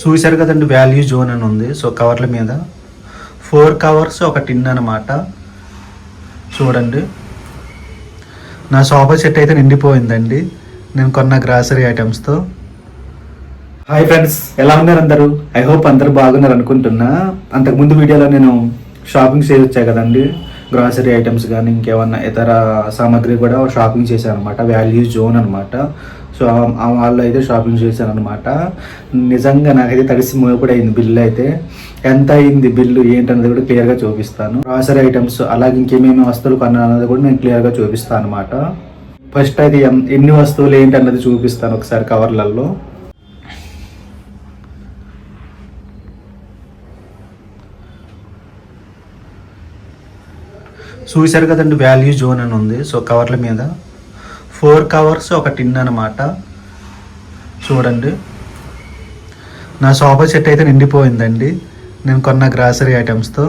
చూశారు కదండి value zone అని ఉంది. సో కవర్ల మీద ఫోర్ కవర్స్ ఒక టిన్ అనమాట చూడండి. నా సోఫా సెట్ అయితే నిండిపోయిందండి. నేను కొన్న గ్రాసరీ ఐటమ్స్తో హాయ్ ఫ్రెండ్స్ ఎలా ఉన్నారు అందరూ? ఐ హోప్ అందరూ బాగున్నారు అనుకుంటున్నా. అంతకుముందు వీడియోలో నేను షాపింగ్ చేసి వచ్చాయి కదండి. గ్రాసరీ ఐటమ్స్ కానీ ఇంకేమన్నా ఇతర సామాగ్రి కూడా షాపింగ్ చేశాను అనమాట వాల్యూ జోన్ అనమాట సో ఆ- వాళ్ళు అయితే షాపింగ్ చేశాను అనమాట నిజంగా నాకైతే తడిసి మోపుడు అయింది బిల్లు అయితే. ఎంత అయింది బిల్లు ఏంటన్నది కూడా క్లియర్గా చూపిస్తాను. గ్రాసరీ ఐటమ్స్ అలాగే ఇంకేమేమి వస్తువులు కొన్నాను అన్నది కూడా నేను క్లియర్గా చూపిస్తాను అనమాట ఫస్ట్ అయితే ఎన్ని వస్తువులు ఏంటి అన్నది చూపిస్తాను ఒకసారి కవర్లలో. చూశారు కదండి వాల్యూ జోన్ అని ఉంది. సో కవర్ల మీద. ఫోర్ కవర్స్ ఒక టిన్ అనమాట చూడండి. నా సోఫా సెట్ అయితే నిండిపోయిందండి. నేను కొన్న గ్రాసరీ ఐటమ్స్తో.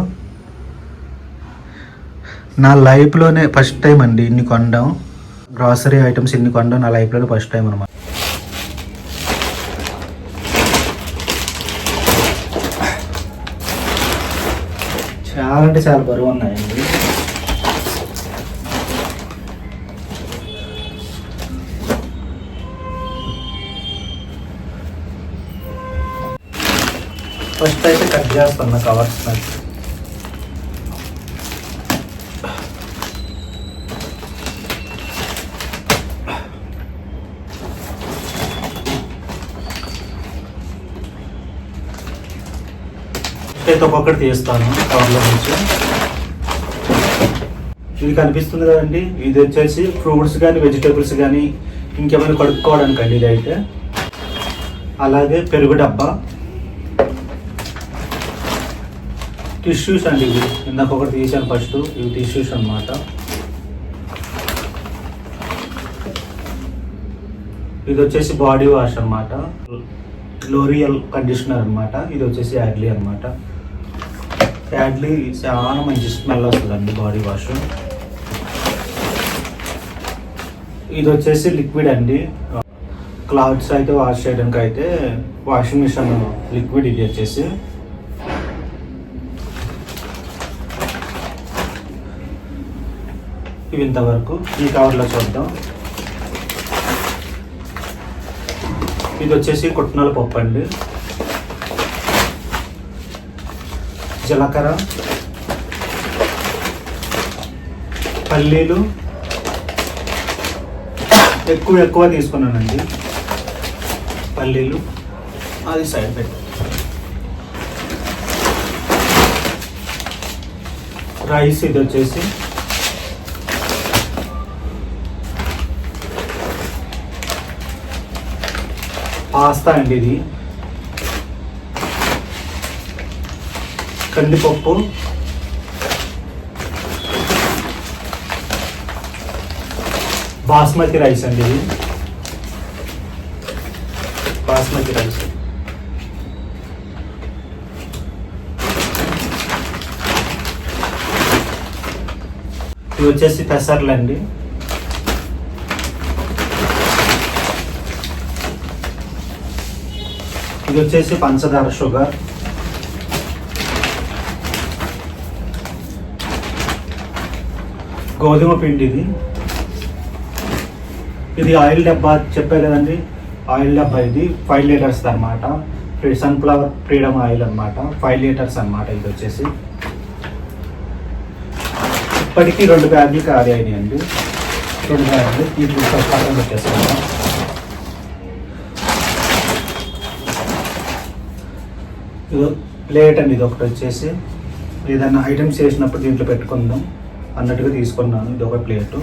నా లైఫ్లోనే ఫస్ట్ టైం అండి ఇన్ని కొనడం. గ్రాసరీ ఐటమ్స్ ఇన్ని కొనడం నా లైఫ్లోనే ఫస్ట్ టైం అనమాట చాలా అంటే చాలా బరువు ఉన్నాయండి. ఫస్ట్ అయితే కట్ చేస్తున్నా కవర్స్ నాకు అయితే ఒక్కొక్కటి తీస్తాను కవర్లో నుంచి. ఇది కనిపిస్తుంది కదండి. ఇది వచ్చేసి ఫ్రూట్స్ కానీ వెజిటేబుల్స్ కానీ ఇంకేమైనా కడుక్కోవడానికి అండి ఇది అయితే అలాగే పెరుగు డబ్బా. టిష్యూస్ అండి ఇవి. ఇందాక ఒకటి తీసాను ఫస్ట్. ఇవి టిష్యూస్ అన్నమాట. ఇది వచ్చేసి బాడీ వాష్ అన్నమాట. లోరియల్ కండిషనర్ అనమాట ఇది వచ్చేసి యాడ్లీ అన్నమాట. యాడ్లీ చాలా మంచి స్మెల్ వస్తుందండి బాడీ వాష్. ఇది వచ్చేసి లిక్విడ్ అండి. క్లాత్స్ అయితే వాష్ చేయడానికి అయితే వాషింగ్ మిషన్ లిక్విడ్ ఇది వచ్చేసి. ఇవి ఇంతవరకు ఈ కవర్లో చూద్దాం. ఇది వచ్చేసి కుట్నాల పప్పు అండి. జీలకర్ర పల్లీలు ఎక్కువ ఎక్కువ తీసుకున్నానండి. పల్లీలు అది సైడ్ పెట్టి రైస్ ఇది వచ్చేసి పాస్తా అండి ఇది. కందిపప్పు. బాస్మతి రైస్ అండి ఇది. బాస్మతి రైస్. ఇవి వచ్చేసి పెసర్లు అండి ఇది వచ్చేసి పంచదార షుగర్. గోధుమ పిండి ఇది. ఇది ఆయిల్ డబ్బా చెప్పే కదండి ఆయిల్ డబ్బా ఇది. ఫైవ్ లీటర్స్ అనమాట సన్ఫ్లవర్ ఫ్రీడమ్ ఆయిల్ అనమాట ఫైవ్ లీటర్స్ అన్నమాట ఇది వచ్చేసి. ఇప్పటికీ రెండు బ్యాగులు ఖాళీ అయినాయండి. రెండు బ్యాగులు. ఈ పక్కన పెట్టేస్తాను ప్లేట్ అండి ఇది ఒకటి వచ్చేసి. ఏదైనా ఐటమ్స్ చేసినప్పుడు దీంట్లో పెట్టుకుందాం. అన్నట్టుగా తీసుకున్నాను. ఇది ఒక ప్లేటు.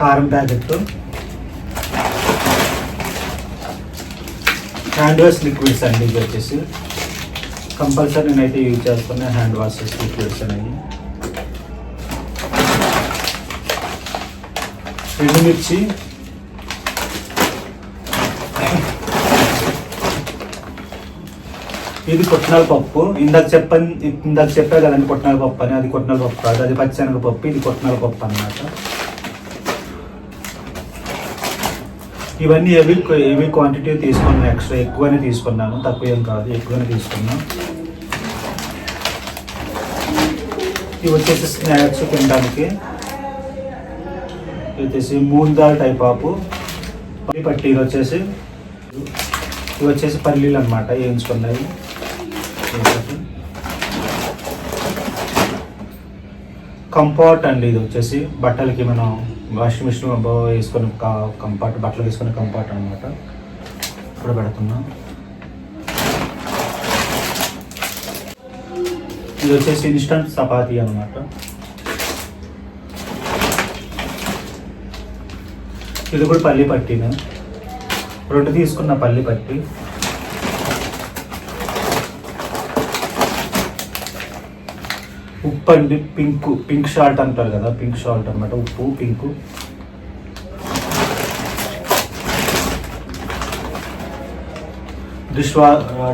కారం ప్యాకెట్ హ్యాండ్ వాష్ లిక్విడ్స్ అండి ఇది వచ్చేసి. కంపల్సరీ నేనైతే యూజ్ చేస్తున్నా హ్యాండ్ వాష్ లిక్విడ్స్ అనేవి. ఎండుమిర్చి ఇది కొట్టినాల పప్పు. ఇందాక చెప్పని ఇందాక చెప్పా కదండి కొట్టినాల పప్పు అని. అది కొట్టినాల పప్పు కాదు. అది పచ్చిశనగ పప్పు ఇది కొట్టినాల పప్పు అన్నమాట. ఇవన్నీ ఏవి ఏవి క్వాంటిటీ తీసుకున్నాను ఎక్స్ట్రా. ఎక్కువనే తీసుకున్నాను. తక్కువ ఏం కాదు. ఎక్కువనే తీసుకున్నాను. ఇవి వచ్చేసి స్నాక్స్ తినడానికి. వచ్చేసి మూన్ దాల్ టైప్ ఆపు పల్లి పట్టీలు వచ్చేసి. ఇవి వచ్చేసి పల్లీలు అనమాట వేయించుకున్నాయి కంఫర్ట్ అండి ఇది వచ్చేసి బట్టలకి మనం వాషింగ్ మిషన్ వేసుకొని కంఫర్ట్ బట్టలు వేసుకునే కంఫర్ట్ అనమాట ఇప్పుడు పెడుతున్నాం. ఇది వచ్చేసి ఇన్స్టంట్ చపాతీ అనమాట ఇది కూడా పల్లి పట్టిన. రెండు తీసుకున్న పల్లి పట్టి. ఉప్పు అండి పింక్ పింక్ షాల్ట్ అంటారు కదా పింక్ షాల్ట్ అనమాట ఉప్పు పింక్. డిష్ వా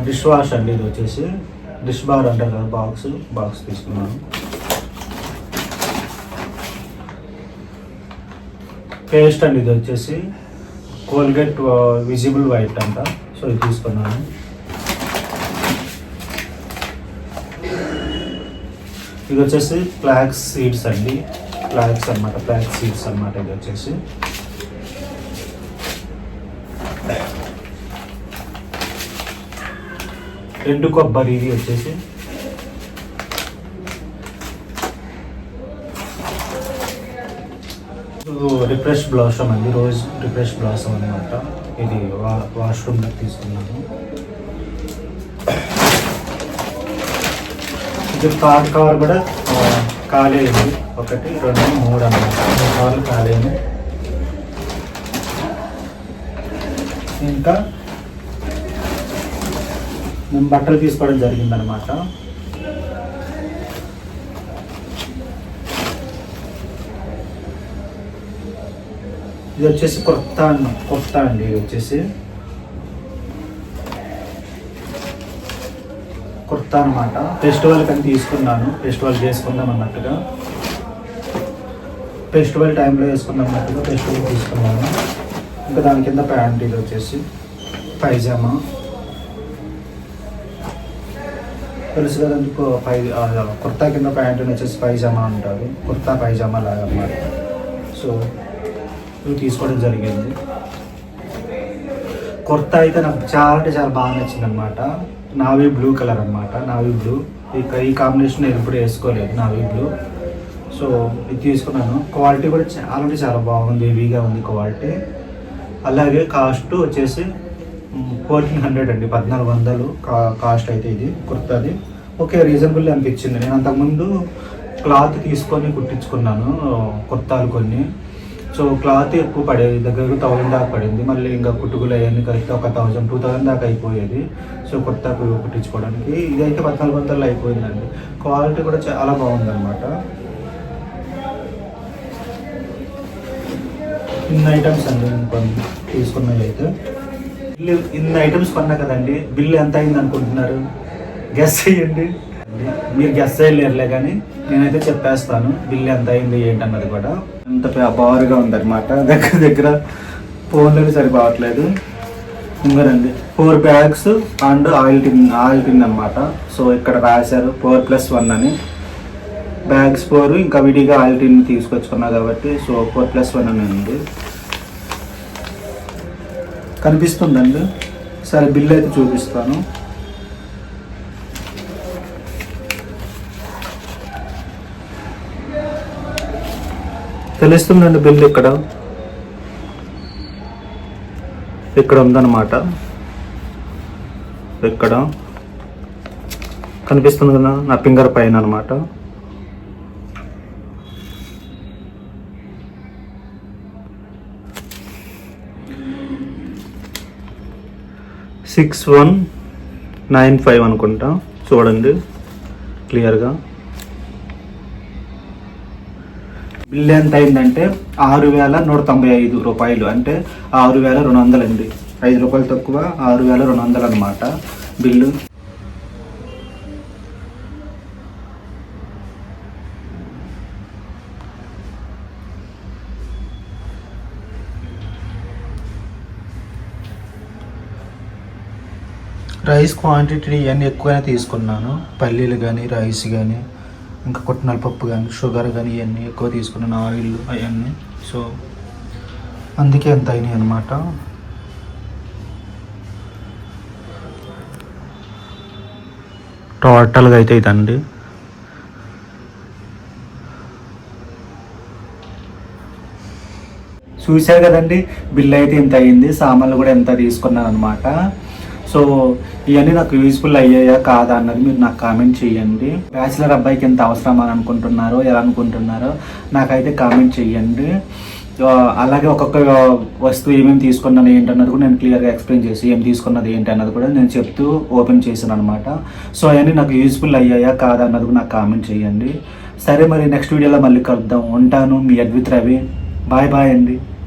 డిష్ వాష్ అండి ఇది వచ్చేసి. డిష్ బార్ అంటారు కదా బాక్స్ బాక్స్ తీసుకున్నాను. పేస్ట్ అండి ఇది వచ్చేసి. కోల్గేట్ విజిబుల్ వైట్ అంట సో ఇది తీసుకున్నాను. ఇది వచ్చేసి ఫ్లాక్స్ సీడ్స్ అండి. ఫ్లాక్స్ అన్నమాట ఫ్లాక్స్ సీడ్స్ అన్నమాట ఇది వచ్చేసి. రెండు కొబ్బరి ఇది వచ్చేసి. రిఫ్రెష్ బ్లాసమ్ అండి రోజ్ రిఫ్రెష్ బ్లాసమ్ అనమాట ఇది వా వాష్రూమ్లో తీసుకున్నాను ఇది కార్ కవర్ కూడా ఖాళీ కాలేదు ఒకటి రెండు మూడు అన్నమాట. మూడు ఖాళీ కాలేదు ఇంకా మేము బట్టలు తీసుకోవడం జరిగిందనమాట ఇది వచ్చేసి కొత్త అన్న కొత్త అండి ఇది వచ్చేసి. కుర్తా అనమాట ఫెస్టివల్ కని తీసుకున్నాను. ఫెస్టివల్ చేసుకుందాం అన్నట్టుగా. ఫెస్టివల్ టైంలో వేసుకుందాం అన్నట్టుగా ఫెస్టివల్ తీసుకున్నాను. ఇంకా దాని కింద ప్యాంట్ ఇది వచ్చేసి పైజామా తెలుసు కదా మీకు పై కుర్తా కింద ప్యాంట్ వచ్చేసి పైజామా అంటారు. కుర్తా పైజామా లాగా అన్నమాట. సో ఇవి తీసుకోవడం జరిగింది. కుర్తా అయితే నాకు చాలా అంటే చాలా బాగా నచ్చింది అనమాట నావీ బ్లూ కలర్ అనమాట నావీ బ్లూ. ఇక ఈ కాంబినేషన్ నేను ఎప్పుడు వేసుకోలేదు నావీ బ్లూ. సో ఇది తీసుకున్నాను. క్వాలిటీ కూడా చాలా అంటే చాలా బాగుంది హెవీగా ఉంది క్వాలిటీ. అలాగే కాస్ట్ వచ్చేసి ఫోర్టీన్ హండ్రెడ్ అండి. పద్నాలుగు వందలు కా కాస్ట్ అయితే ఇది కుర్తాది. ఓకే రీజనబుల్ అనిపించింది. నేను అంతకుముందు క్లాత్ తీసుకొని కుట్టించుకున్నాను కుర్తాలు కొన్ని. సో క్లాత్ ఎక్కువ పడేది దగ్గరకు థౌజండ్ దాకా పడింది. మళ్ళీ ఇంకా కుట్టుకులు అవన్నీ కలిపితే ఒక థౌజండ్ టూ థౌజండ్ దాకా అయిపోయేది. సో కొత్త కుట్టించుకోవడానికి. ఇదైతే పద్నాలుగు వందలు అయిపోయిందండి. క్వాలిటీ కూడా చాలా బాగుందన్నమాట. ఇన్ని ఐటమ్స్ అండి నేను కొన్ని తీసుకున్నవి అయితే. బిల్లు ఇన్ని ఐటమ్స్ కొన్నా కదండి. బిల్లు ఎంత అయింది అనుకుంటున్నారు గెస్ చేయండి. మీరు గెస్ చేయలేరులే కానీ నేనైతే చెప్పేస్తాను బిల్లు ఎంత అయింది ఏంటన్నది కూడా. అంత బారుగా ఉందన్నమాట. దగ్గర దగ్గర ఫోన్లోకి సరిపోవట్లేదు. ఇంకోనండి four bags and oil tin oil tin అనమాట సో ఇక్కడ రాశారు ఫోర్ ప్లస్ వన్ అని. బ్యాగ్స్ ఫోర్ ఇంకా విడిగా ఆయిల్ టిన్ తీసుకొచ్చుకున్నా కాబట్టి సో ఫోర్ ప్లస్ వన్ అని ఉంది. కనిపిస్తుందండి? సరే బిల్ అయితే చూపిస్తాను. తెలుస్తుందండి బిల్ ఇక్కడ. ఇక్కడ ఉందన్నమాట. ఇక్కడ. కనిపిస్తుంది కదా నా ఫింగర్ పైన అనమాట సిక్స్ వన్ నైన్ ఫైవ్ అనుకుంటా. చూడండి. క్లియర్గా. బిల్ ఎంత అయిందంటే ఆరు వేల నూట తొంభై ఐదు రూపాయలు. అంటే ఆరు వేల రెండు వందలు అండి ఐదు రూపాయలు తక్కువ ఆరు వేల రెండు వందలు అనమాట బిల్లు. రైస్ క్వాంటిటీ ఇవన్నీ ఎక్కువైనా తీసుకున్నాను. పల్లీలు కానీ రైస్ కానీ ఇంకా కొట్టినల పప్పు కానీ షుగర్ కానీ ఇవన్నీ ఎక్కువ తీసుకున్నాను ఆయిల్ అవన్నీ. సో అందుకే ఎంత అయినాయి అనమాట టోటల్గా అయితే ఇదండి. చూశారు కదండి బిల్ అయితే ఇంత అయింది సామాన్లు కూడా ఎంత తీసుకున్నాను అనమాట సో ఇవన్నీ నాకు యూస్ఫుల్ అయ్యాయా కాదా అన్నది మీరు నాకు కామెంట్ చేయండి. బ్యాచిలర్ అబ్బాయికి ఎంత అవసరం అని అనుకుంటున్నారో ఎలా అనుకుంటున్నారో నాకైతే కామెంట్ చేయండి. అలాగే ఒక్కొక్క వస్తువు ఏమేమి తీసుకున్నాను ఏంటన్నది కూడా నేను క్లియర్గా ఎక్స్ప్లెయిన్ చేసి ఏం తీసుకున్నది ఏంటి అన్నది కూడా నేను చెప్తూ ఓపెన్ చేశాను అనమాట సో అవన్నీ నాకు యూస్ఫుల్ అయ్యాయా కాదా అన్నది కూడా నాకు కామెంట్ చేయండి. సరే మరి నెక్స్ట్ వీడియోలో మళ్ళీ కలుద్దాం. ఉంటాను మీ అద్విత్ రవి. బాయ్ బాయ్ అండి.